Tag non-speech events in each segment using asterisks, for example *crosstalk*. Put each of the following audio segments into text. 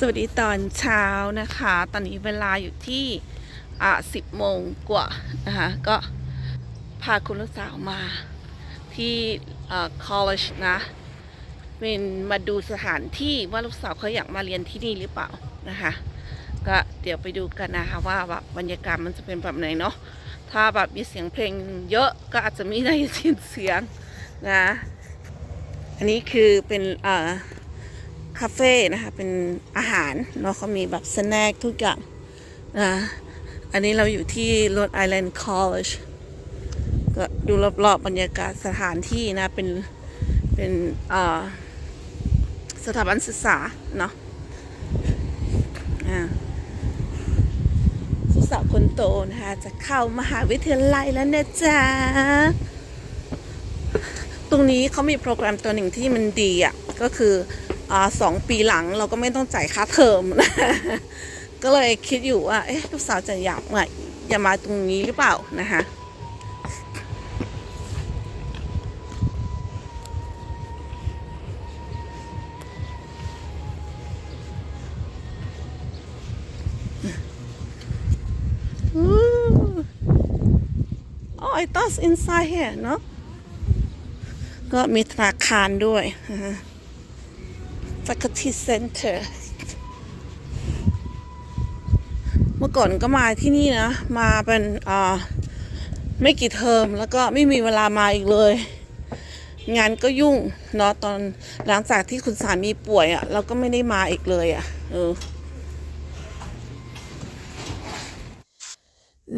สวัสดีตอนเช้านะคะ ตอนนี้เวลาอยู่ที่อ่าสิบโมงกว่านะคะ ก็พาคุณลูกสาวมาที่อ่า college นะเป็นมาดูสถานที่ว่าลูกสาวเขาอยากมาเรียนที่นี่หรือเปล่านะคะ ก็เดี๋ยวไปดูกันนะคะว่าแบบบรรยากาศมันจะเป็นแบบไหนเนาะ ถ้าแบบมีเสียงเพลงเยอะก็อาจจะไม่ได้ยินเสียงนะ อันนี้คือเป็นอ่า คาเฟ่นะคะ เป็นอาหารเนาะเขามีแบบสแน็คทุกอย่างนะอันนี้เราอยู่ที่ Rhode Island College ก็ดูรอบๆบรรยากาศสถานที่นะ เป็นเป็นสถาบันศึกษาเนาะอ่าสุสาคนโตนะคะจะเข้ามหาวิทยาลัยแล้วนะจ๊ะ ตรงนี้เขามีโปรแกรมตัวหนึ่งที่มันดีอะ ก็คือ สองปีหลังเราก็ไม่ต้องจ่ายค่าเทอมนะก็เลยคิดอยู่ว่าเอ๊ะลูกสาวจะอยากมาอยามาตรงนี้หรือเปล่านะคะ Ooh. Oh, I thought it's inside here, no? ก็มีธนาคารด้วย Faculty Center เมื่อก่อนก็มาที่นี่นะ มาเป็นอ่าไม่กี่เทอมแล้วก็ไม่มีเวลามาอีกเลย งานก็ยุ่งเนาะตอนหลังจากที่คุณสามีป่วยอะ่ะเราก็ไม่ได้มาอีกเลยอะ่ะเออ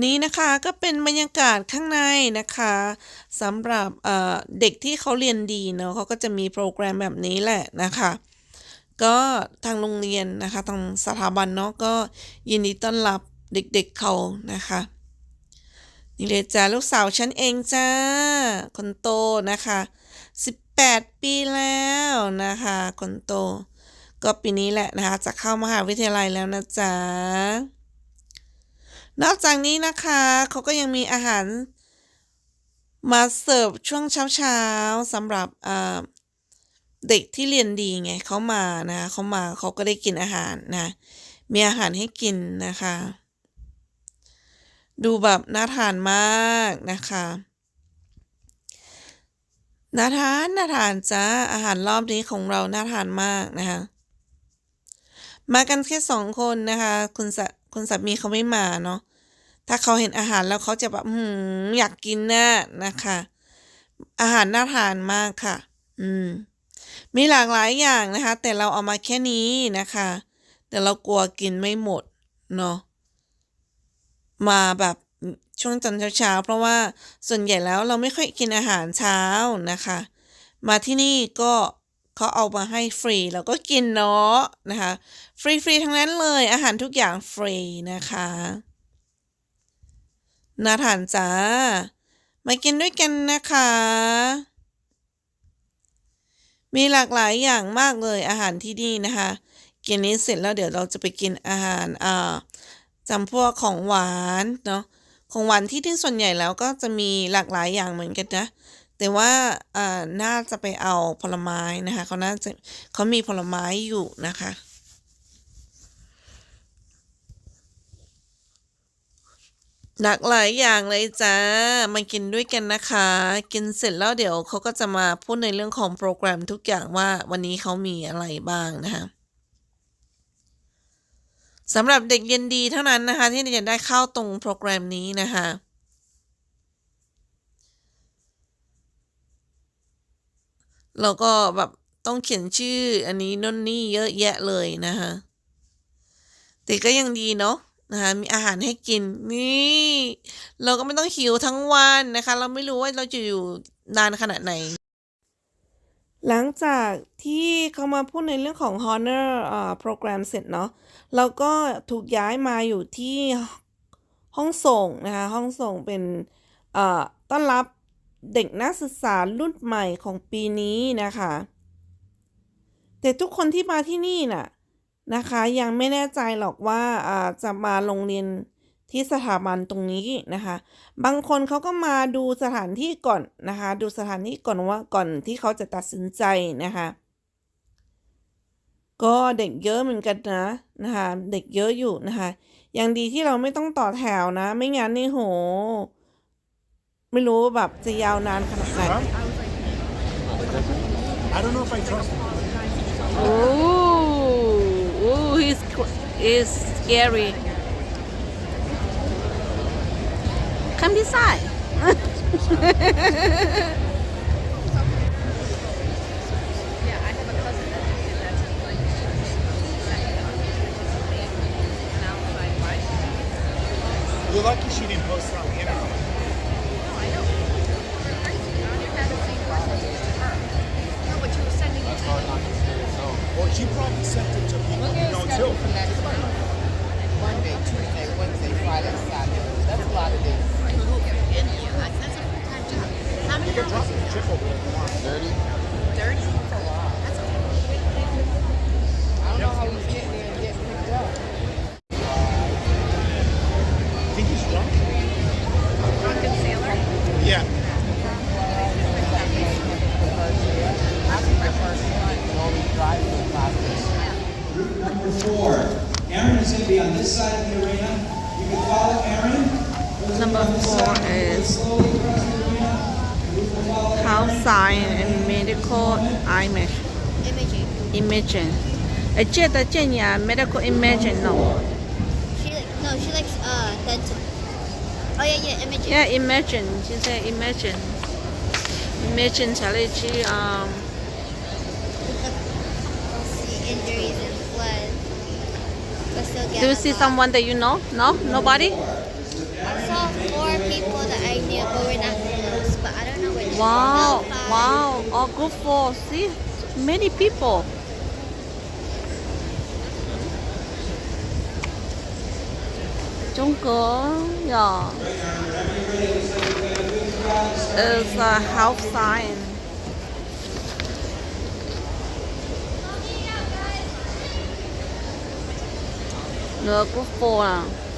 นี่นะคะก็เป็นบรรยากาศข้างในนะคะสำหรับเเด็กที่เขาเรียนดีเนาะเขาก็จะมีโปรแกรมแบบนี้แหละนะคะ ก็ทางโรงเรียนนะคะทางสถาบันเนาะก็ยินดีต้อนรับเด็กๆเขานะคะนี่เลยจ้าลูกสาวฉันเองจ้าคนโตนะคะ18 ปีแล้วนะคะคนโต ก็ปีนี้แหละนะคะจะเข้ามหาวิทยาลัยแล้วนะจ๊ะนอกจากนี้นะคะเขาก็ยังมีอาหารมาเสิร์ฟช่วงเช้าๆสำหรับอ่า เด็กที่เรียนดีไงเขามานะเขามาเขาก็ได้กินอาหารนะ มีอาหารให้กินนะคะ ดูแบบน่าทานมากนะคะน่าทานน่าทานจ้าอาหารรอบนี้ของเราน่าทานมากนะคะ มากันแค่สองคนนะคะ คุณสคุณสามีเขาไม่มาเนาะถ้าเขาเห็นอาหารแล้วเขาจะแบบหืมอยากกินน่ะนะคะ อาหารน่าทานมากค่ะ อืม มีหลากหลายอย่างนะคะ แต่เราเอามาแค่นี้นะคะ แต่เรากลัวกินไม่หมดเนาะมาแบบช่วงตอนเช้าๆ เพราะว่าส่วนใหญ่แล้วเราไม่ค่อยกินอาหารเช้านะคะ มาที่นี่ก็เขาเอามาให้ฟรีเราก็กินเนาะนะคะ ฟรีๆทั้งนั้นเลยอาหารทุกอย่างฟรีนะคะน่าทานจ้า มากินด้วยกันนะคะ มีหลากหลายอย่างมากเลยอาหารที่นี่นะคะ กินนี้เสร็จแล้วเดี๋ยวเราจะไปกินอาหารอ่าจำพวกของหวานเนาะของหวานที่ที่ส่วนใหญ่แล้วก็จะมีหลากหลายอย่างเหมือนกันนะ แต่ว่าอ่าน่าจะไปเอาผลไม้นะคะเขาน่าจะเขามีผลไม้อยู่นะคะ หลากหลายอย่างเลยจ้า มากินด้วยกันนะคะ กินเสร็จแล้วเดี๋ยวเขาก็จะมาพูดในเรื่องของโปรแกรมทุกอย่างว่าวันนี้เขามีอะไรบ้างนะคะสำหรับเด็กเรียนดีเท่านั้นนะคะ ที่จะได้เข้าตรงโปรแกรมนี้นะคะแล้วก็แบบต้องเขียนชื่ออันนี้นู่นนี่เยอะแยะเลยนะคะแต่ก็ยังดีเนาะ นะคะมีอาหารให้กินนี่เราก็ไม่ต้องหิวทั้งวันนะคะ เราไม่รู้ว่าเราจะอยู่นานขนาดไหน หลังจากที่เขามาพูดในเรื่องของ Honor อ่าโปรแกรมเสร็จเนาะเราก็ถูกย้ายมาอยู่ที่ห้องส่งนะคะ ห้องส่งเป็นอ่อต้อนรับเด็กนักศึกษารุ่นใหม่ของปีนี้นะคะ แต่ทุกคนที่มาที่นี่น่ะ นะคะ ยังไม่แน่ใจหรอกว่าอ่าจะมาโรงเรียนที่สถาบันตรงนี้นะคะ บางคนเขาก็มาดูสถานที่ก่อนนะคะ ดูสถานที่ก่อนว่าก่อนที่เขาจะตัดสินใจนะคะ ก็เด็กเยอะเหมือนกันนะนะคะ เด็กเยอะอยู่นะคะอย่างดีที่เราไม่ต้องต่อแถวนะ ไม่งั้นนี่โห ไม่รู้ว่าแบบจะยาวนานขนาดไหน I don't know if I trust him. Ooh, ooh, he's cr- is scary. Come this side. *laughs* How You many can drop hours? the chip over there if you want. Thirty? Thirty? That's a I don't know how he's getting there and getting picked up. Think he's drunk? drunken sailor. Yeah. After the first one, you always drive for five days. Group number four. Aaron is going to be on this side of the arena. You can follow Aaron. Those who are Number on this four side, you can is medical image imaging. imaging. 哎，借的建议啊，medical imaging no。 She like no, she likes uh dental. Oh yeah, yeah, imaging. Yeah, imagine，现在 imagine。imagine 才会去啊、 We'll see injuries and blood. But still get. Do you a see lot. someone that you know? No, nobody. I saw four people that I knew, but we're not Wow, wow, all good for see many people. Trung yeah, is a health science. Nữa good for uh.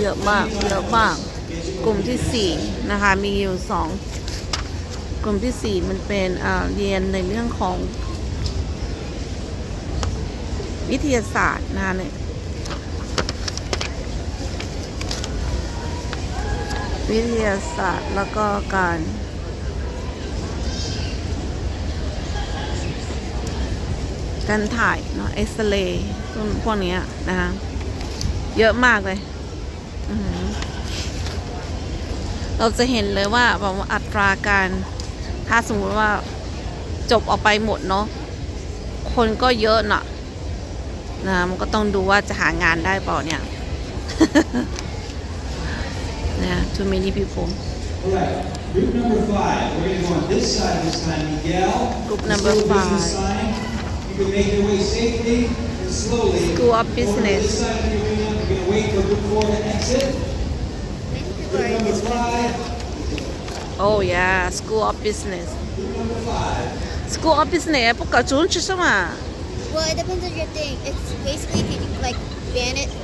เยอะมากเยอะมาก กลุ่มที่สี่นะคะมีอยู่สองกลุ่มที่สี่มันเป็นเรียนในเรื่องของ วิทยาศาสตร์นะคะเนี่ยวิทยาศาสตร์แล้วก็การการถ่ายเนาะเอ็กซเรย์พวกนี้นะคะ เยอะมากเลย เราจะเห็นเลยว่าแบบว่าอัตราการถ้าสมมติว่าจบออกไปหมดเนาะคนก็เยอะน่ะนะมันก็ต้องดูว่าจะหางานได้เปล่าเนี่ยนะ too many people All right. Group number five. We're going to go on this side this time. Miguel. Group the number school business five. sign. You can make your way safely and slowly. School of over to business. make the exit. Oh yeah, school of business. School of business eh? Well, it depends on your thing. It's basically like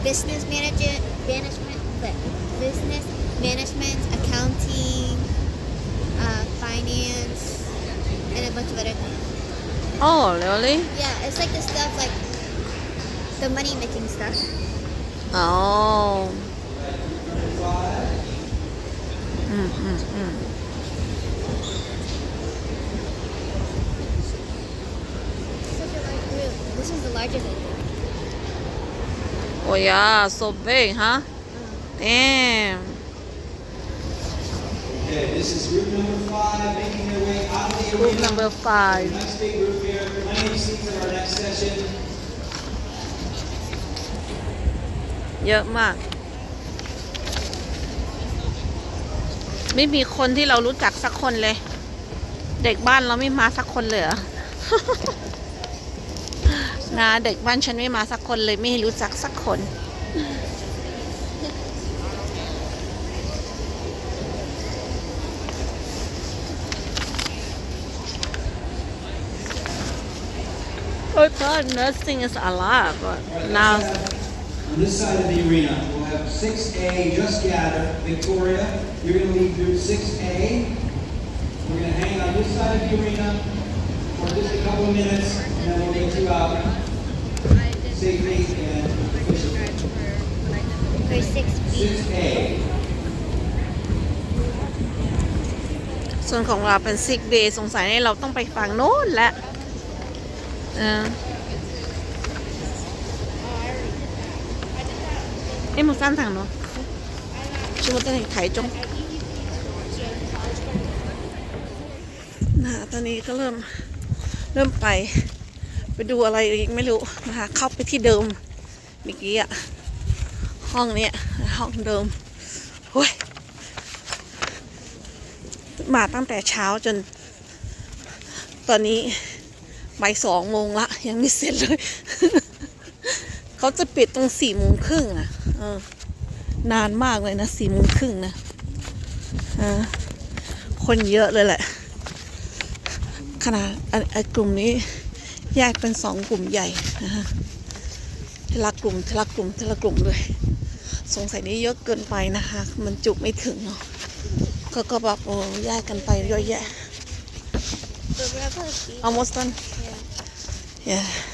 business management, management, business management, accounting, uh, finance, and a bunch of other things. Oh, really? Yeah, it's like the stuff like the money making stuff. Oh. Mm, mm, mm. Oh yeah, so big, huh? Damn. Okay, this is group number five, making their way out of the arena. Group number five. Next big group here. Plenty of seats in our next session. เยอะมาก ไม่มีคนที่เรารู้จักสักคนเลย เด็กบ้านเราไม่มาสักคนเลยเหรอนะเด็กบ้านฉันไม่มาสักคนเลยไม่รู้จักสักคน I thought nursing is alive, but now On this side of the arena, we'll have 6A just gathered. Victoria, you're going to lead group 6A. We're going to hang on this side of the arena for just a couple of minutes, and then we'll get you out safely and efficiently. For six feet. 6A. ส่วนของเราเป็น sick day สงสัยให้เราต้องไปฝั่งโน้นและเออ เอ้ยมึงสั้นทางโน้นชื่อว่าจะไหนไถจงนะตอนนี้ก็เริ่มเริ่มไป ไปดูอะไรอีกไม่รู้นะคะเข้าไปที่เดิมเมื่อกี้อะห้องเนี้ยห้องเดิมโอ้ยมาตั้งแต่เช้าจน ตอนนี้บ่ายสองโมงละ ยังไม่เสร็จเลย เขาจะปิดตรงสี่โมงครึ่งอะ นานมากเลยนะสี่โมงครึ่งนะเออคนเยอะเลยแหละ ขนาดอันไอ้กลุ่มนี้แยกเป็นสองกลุ่มใหญ่นะฮะทีละกลุ่มทีละกลุ่มทีละกลุ่มเลย สงสัยนี้เยอะเกินไปนะคะ มันจุไม่ถึงเนาะก็ก็แบบโอ้แยกกันไปเยอะแยะ But we're gonna